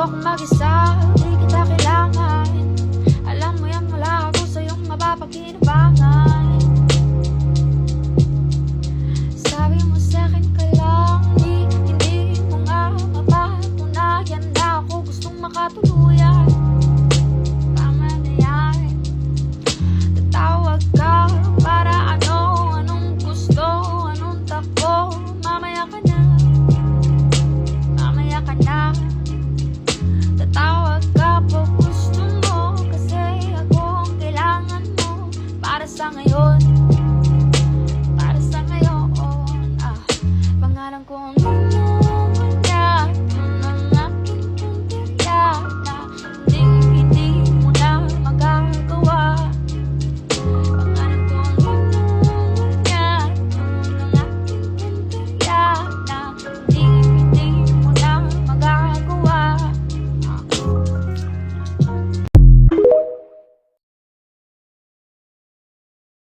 akong mag-isa Di kita kailangan. Alam mo yan wala ako sa'yong mapapakinabangan Sabi mo sa'kin ka lang Di, hindi mo nga mapatunayan Na ako gustong makatuluyan. sa ngayon.